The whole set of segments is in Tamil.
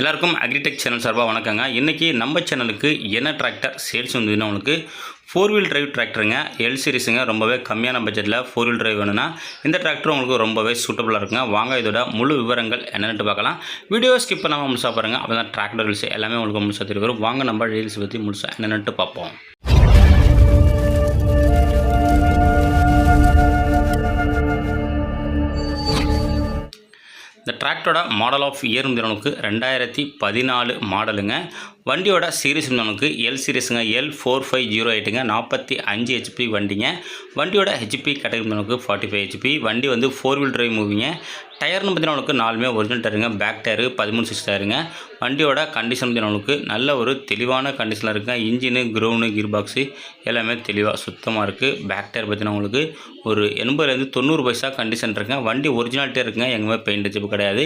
எல்லாருக்கும் அக்ரிடெக் சேனல் சார்பாக வணக்கங்க. இன்றைக்கி நம்ம சேனலுக்கு என்ன டிராக்டர் சேல்ஸ் வந்ததுன்னா உங்களுக்கு ஃபோர் வீல் டிரைவ் டிராக்டருங்க எல் சீரிஸுங்க ரொம்பவே கம்மியான பட்ஜெட்டில் ஃபோர் வீல் டிரைவ் வேணும்னா இந்த டிராக்டர் உங்களுக்கு ரொம்பவே சூட்டபுளாக இருக்குங்க. வாங்க இதோட முழு விவரங்கள் என்னென்னு பார்க்கலாம். வீடியோ ஸ்கிப் பண்ணாமல் முழுசாக பாருங்கள் அப்போ தான் டிராக்டர் ரீல்ஸ் எல்லாமே உங்களுக்கு முழுசாக தெரியும். வாங்க நம்ம ரீல்ஸ் பற்றி முழுசாக என்னென்னு பார்ப்போம். டிராக்டரோட மாடல் ஆஃப் இயர் நமக்கு ரெண்டாயிரத்தி பதினாலு மாடலுங்க. வண்டியோட சீரிஸ் நமக்கு எல் சீரிஸுங்க எல் ஃபோர் ஃபைவ் ஜீரோ எயிட்டுங்க நாற்பத்தி அஞ்சு ஹெச்பி வண்டிங்க. வண்டியோட ஹெச்பி கேட்டகரி நமக்கு ஃபார்ட்டி ஃபைவ் ஹெச்பி வண்டி வந்து ஃபோர் வீல் டிரைவ் மூவிங்க டயர்னு பார்த்தீங்கன்னா உங்களுக்கு நாலுமே ஒரிஜினல் டயருங்க. பேக் டயரு பதிமூணு சிக்ஸ் டயருங்க. வண்டியோட கண்டிஷன் பார்த்தீங்கன்னா நல்ல ஒரு தெளிவான கண்டிஷனில் இருக்குங்க. இன்ஜினு க்ரௌனு கீர் பாக்ஸு எல்லாமே தெளிவாக சுத்தமாக இருக்குது பேக் டயர் பார்த்தீங்கன்னா உங்களுக்கு ஒரு எண்பதுலேருந்து தொண்ணூறு பைசா கண்டிஷன் இருக்குங்க. வண்டி ஒரிஜினாலிட்டியாக இருக்குங்க. எங்கேயுமே பெயிண்ட் வச்சு கிடையாது.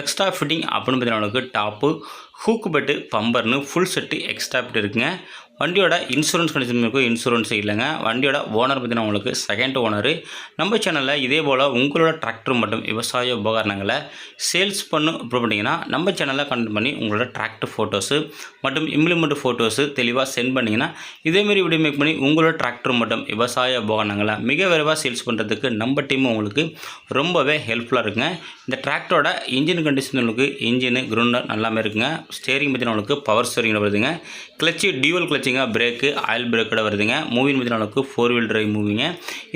எக்ஸ்ட்ரா ஃபிட்டிங் அப்படின்னு பார்த்தீங்கன்னா உங்களுக்கு டாப்பு ஹூக்கு பெட்டு பம்பர்னு ஃபுல் செட்டு எக்ஸ்ட்ரா பெட்டு இருக்குங்க. வண்டியோட இன்சூரன்ஸ் கண்டிஷன் இருக்கும் இன்சூரன்ஸ் இல்லைங்க. வண்டியோட ஓனர் பார்த்தீங்கன்னா உங்களுக்கு செகண்ட் ஓனர் நம்ம சேனலில் இதே போல் உங்களோட டிராக்டர் மற்றும் விவசாய உபகரணங்களை சேல்ஸ் பண்ணு அப்ரூவ் பண்ணிங்கன்னா நம்ம சேனலில் கண்டெக்ட் பண்ணி உங்களோட டிராக்டர் ஃபோட்டோஸு மற்றும் இம்ப்ளிமெண்ட் ஃபோட்டோஸு தெளிவாக சென்ட் பண்ணிங்கன்னா இதேமாரி வீடியோ மேக் பண்ணி உங்களோட டிராக்டர் மற்றும் விவசாய உபகரணங்களை மிக விரைவாக சேல்ஸ் பண்ணுறதுக்கு நம்ம டீம் உங்களுக்கு ரொம்பவே ஹெல்ப்ஃபுல்லாக இருக்குங்க. இந்த டிராக்டரோட இன்ஜின் கண்டிஷன் உங்களுக்கு இன்ஜினு கிரவுண்டர் நல்லாமே இருக்குங்க. ஸ்டேரிங் பார்த்தீங்கன்னா உங்களுக்கு பவர் ஸ்டேரிங்கில் வருதுங்க. கிளச்சு டியூவல் கிளச்சிங்க பிரேக்கு ஆயில் பிரேக்கோட வருதுங்க. மூவின் பார்த்தீங்கன்னா உங்களுக்கு ஃபோர் வீல் டிரைவ் மூவிங்க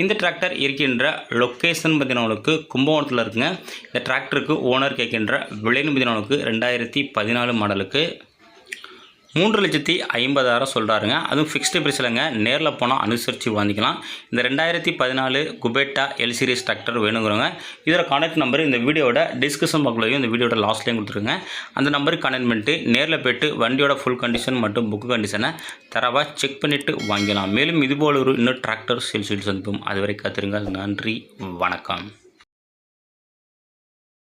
இந்த டிராக்டர் இருக்கின்ற லொக்கேஷன் பார்த்தீங்கன்னா கும்பகோணத்தில் இருக்குங்க. இந்த டிராக்டருக்கு ஓனர் கேட்கின்ற விலைன்னு பார்த்தீங்கன்னா ரெண்டாயிரத்தி பதினாலு மாடலுக்கு மூன்று லட்சத்தி ஐம்பதாயிரம் சொல்கிறாருங்க அதுவும் ஃபிக்ஸ்டு பிரைஸ்லங்க நேரில் போனால் அனுசரித்து வாங்கிக்கலாம். இந்த ரெண்டாயிரத்தி பதினாலு குபேட்டா எல் சீரிஸ் டிராக்டர் வேணுங்கிறவங்க இதோட கான்டாக்ட் நம்பர் இந்த வீடியோட டிஸ்கிரிப்ஷன் பாக்ஸ்லையும் இந்த வீடியோட லாஸ்ட்லேயும் கொடுத்துருங்க. அந்த நம்பருக்கு கனெக்ட் பண்ணிட்டு நேரில் போய்ட்டு வண்டியோட ஃபுல் கண்டிஷன் மற்றும் புக்கு கண்டிஷனை தரவாக செக் பண்ணிவிட்டு வாங்கிக்கலாம். மேலும் இதுபோல் ஒரு இன்னும் டிராக்டர் சேல்ஸ் சந்திப்போம். அதுவரை காத்திருங்க நன்றி. வணக்கம்.